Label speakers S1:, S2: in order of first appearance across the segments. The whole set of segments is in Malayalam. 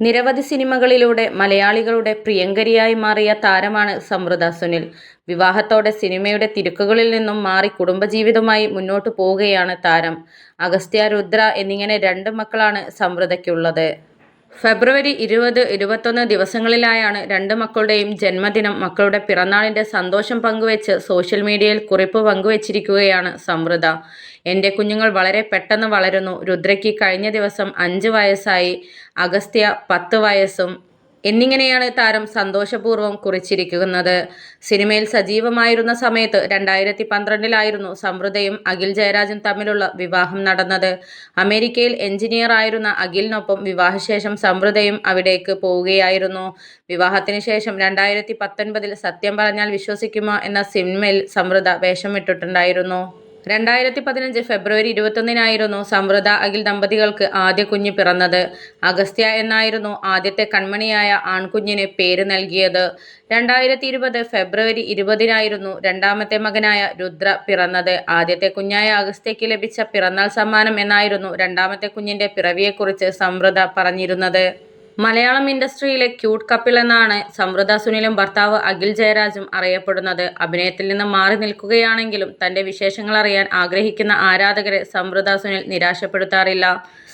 S1: നിരവധി സിനിമകളിലൂടെ മലയാളികളുടെ പ്രിയങ്കരിയായി മാറിയ താരമാണ് സമൃദ്ധ സുനിൽ. വിവാഹത്തോടെ സിനിമയുടെ തിരക്കുകളിൽ നിന്നും മാറി കുടുംബജീവിതമായി മുന്നോട്ടു പോവുകയാണ് താരം. അഗസ്ത്യ രുദ്ര എന്നിങ്ങനെ രണ്ട് മക്കളാണ് സമൃദ്ധയ്ക്കുള്ളത്. ഫെബ്രുവരി ഇരുപത് ഇരുപത്തൊന്ന് ദിവസങ്ങളിലായാണ് രണ്ട് മക്കളുടെയും ജന്മദിനം മക്കളുടെ പിറന്നാളിന്റെ സന്തോഷം പങ്കുവെച്ച് സോഷ്യൽ മീഡിയയിൽ കുറിപ്പ് പങ്കുവച്ചിരിക്കുകയാണ് സമൃദ്ധ. എന്റെ കുഞ്ഞുങ്ങൾ വളരെ പെട്ടെന്ന് വളരുന്നു. രുദ്രയ്ക്ക് കഴിഞ്ഞ ദിവസം അഞ്ച് വയസ്സായി. അഗസ്ത്യ പത്ത് വയസ്സും എന്നിങ്ങനെയാണ് താരം സന്തോഷപൂർവം കുറിച്ചിരിക്കുന്നത്. സിനിമയിൽ സജീവമായിരുന്ന സമയത്ത് രണ്ടായിരത്തി പന്ത്രണ്ടിലായിരുന്നു സമൃദ്ധയും അഖിൽ ജയരാജും തമ്മിലുള്ള വിവാഹം നടന്നത്. അമേരിക്കയിൽ എഞ്ചിനീയർ ആയിരുന്ന അഖിലിനൊപ്പം വിവാഹശേഷം സമൃദ്ധയും അവിടേക്ക് പോവുകയായിരുന്നു. വിവാഹത്തിന് ശേഷം രണ്ടായിരത്തി പത്തൊൻപതിൽ സത്യം പറഞ്ഞാൽ വിശ്വസിക്കുമോ എന്ന സിനിമയിൽ സമൃദ്ധ വേഷമിട്ടിട്ടുണ്ടായിരുന്നു രണ്ടായിരത്തി പതിനഞ്ച് ഫെബ്രുവരി ഇരുപത്തൊന്നിനായിരുന്നു സമൃദ്ധ അഖിൽ ദമ്പതികൾക്ക് ആദ്യ കുഞ്ഞ് പിറന്നത്. അഗസ്ത്യ എന്നായിരുന്നു ആദ്യത്തെ കൺമണിയായ ആൺകുഞ്ഞിന് പേര് നൽകിയത്. രണ്ടായിരത്തി ഇരുപത് ഫെബ്രുവരി ഇരുപതിനായിരുന്നു രണ്ടാമത്തെ മകനായ രുദ്ര പിറന്നത്. ആദ്യത്തെ കുഞ്ഞായ അഗസ്ത്യയ്ക്ക് ലഭിച്ച പിറന്നാൾ സമ്മാനം എന്നായിരുന്നു രണ്ടാമത്തെ കുഞ്ഞിന്റെ പിറവിയെക്കുറിച്ച് സമൃദ്ധ പറഞ്ഞിരുന്നത്. മലയാളം ഇൻഡസ്ട്രിയിലെ ക്യൂട്ട് കപ്പിൾ എന്നാണ് സമൃദ്ധ സുനിലും ഭർത്താവ് അഖിൽ ജയരാജും അറിയപ്പെടുന്നത്. അഭിനയത്തിൽ നിന്ന് മാറി നിൽക്കുകയാണെങ്കിലും തന്റെ വിശേഷങ്ങൾ അറിയാൻ ആഗ്രഹിക്കുന്ന ആരാധകരെ സമൃദ്ധ സുനിൽ നിരാശപ്പെടുത്താറില്ല.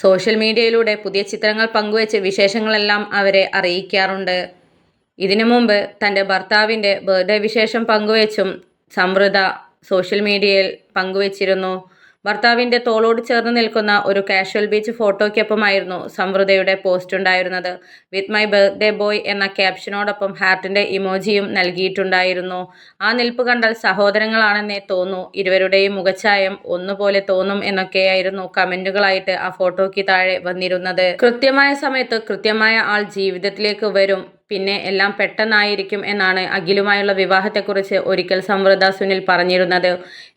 S1: സോഷ്യൽ മീഡിയയിലൂടെ പുതിയ ചിത്രങ്ങൾ പങ്കുവച്ച് വിശേഷങ്ങളെല്ലാം അവരെ അറിയിക്കാറുണ്ട്. ഇതിനു മുമ്പ് തന്റെ ഭർത്താവിന്റെ ബർത്ത്ഡേ വിശേഷം പങ്കുവച്ചും സമൃദ്ധ സോഷ്യൽ മീഡിയയിൽ പങ്കുവച്ചിരുന്നു. ഭർത്താവിന്റെ തോളോട് ചേർന്ന് നിൽക്കുന്ന ഒരു കാഷ്വൽ ബീച്ച് ഫോട്ടോയ്ക്കൊപ്പമായിരുന്നു സമൃദ്ധയുടെ പോസ്റ്റ് ഉണ്ടായിരുന്നത്. വിത്ത് മൈ ബർത്ത്ഡേ ബോയ് എന്ന ക്യാപ്ഷനോടൊപ്പം ഹാർട്ടിന്റെ ഇമോജിയും നൽകിയിട്ടുണ്ടായിരുന്നു. ആ നിൽപ്പ് കണ്ടാൽ സഹോദരങ്ങളാണെന്നേ തോന്നൂ. ഇരുവരുടെയും മുഖഛായം ഒന്നുപോലെ തോന്നും എന്നൊക്കെയായിരുന്നു കമന്റുകളായിട്ട് ആ ഫോട്ടോയ്ക്ക് താഴെ വന്നിരുന്നത്. കൃത്യമായ സമയത്ത് കൃത്യമായ ആൾ ജീവിതത്തിലേക്ക് വരും. പിന്നെ എല്ലാം പെട്ടെന്നായിരിക്കും എന്നാണ് അഖിലുമായുള്ള വിവാഹത്തെക്കുറിച്ച് ഒരിക്കൽ സമൃദ്ധ സുനിൽ പറഞ്ഞിരുന്നത്.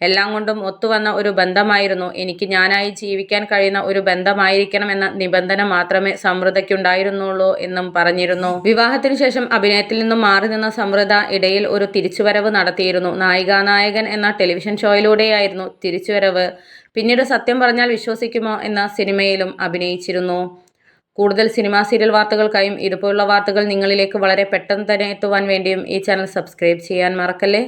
S1: എല്ലാം കൊണ്ടും ഒത്തുവന്ന ഒരു ബന്ധമായിരുന്നു. എനിക്ക് ഞാനായി ജീവിക്കാൻ കഴിയുന്ന ഒരു ബന്ധമായിരിക്കണം എന്ന നിബന്ധന മാത്രമേ സമൃദ്ധയ്ക്കുണ്ടായിരുന്നുള്ളൂ എന്നും പറഞ്ഞിരുന്നു. വിവാഹത്തിനു ശേഷം അഭിനയത്തിൽ നിന്നും മാറി നിന്ന സമൃദ്ധ ഇടയിൽ ഒരു തിരിച്ചുവരവ് നടത്തിയിരുന്നു. നായികാനായകൻ എന്ന ടെലിവിഷൻ ഷോയിലൂടെയായിരുന്നു തിരിച്ചുവരവ്. പിന്നീട് സത്യം പറഞ്ഞാൽ വിശ്വസിക്കുമോ എന്ന സിനിമയിലും അഭിനയിച്ചിരുന്നു. കൂടുതൽ സിനിമാ സീരിയൽ വാർത്തകൾക്കായും ഇതുപോലുള്ള വാർത്തകൾ നിങ്ങളിലേക്ക് വളരെ പെട്ടെന്ന് തന്നെ എത്തുവാൻ വേണ്ടിയും ഈ ചാനൽ സബ്സ്ക്രൈബ് ചെയ്യാൻ മറക്കല്ലേ?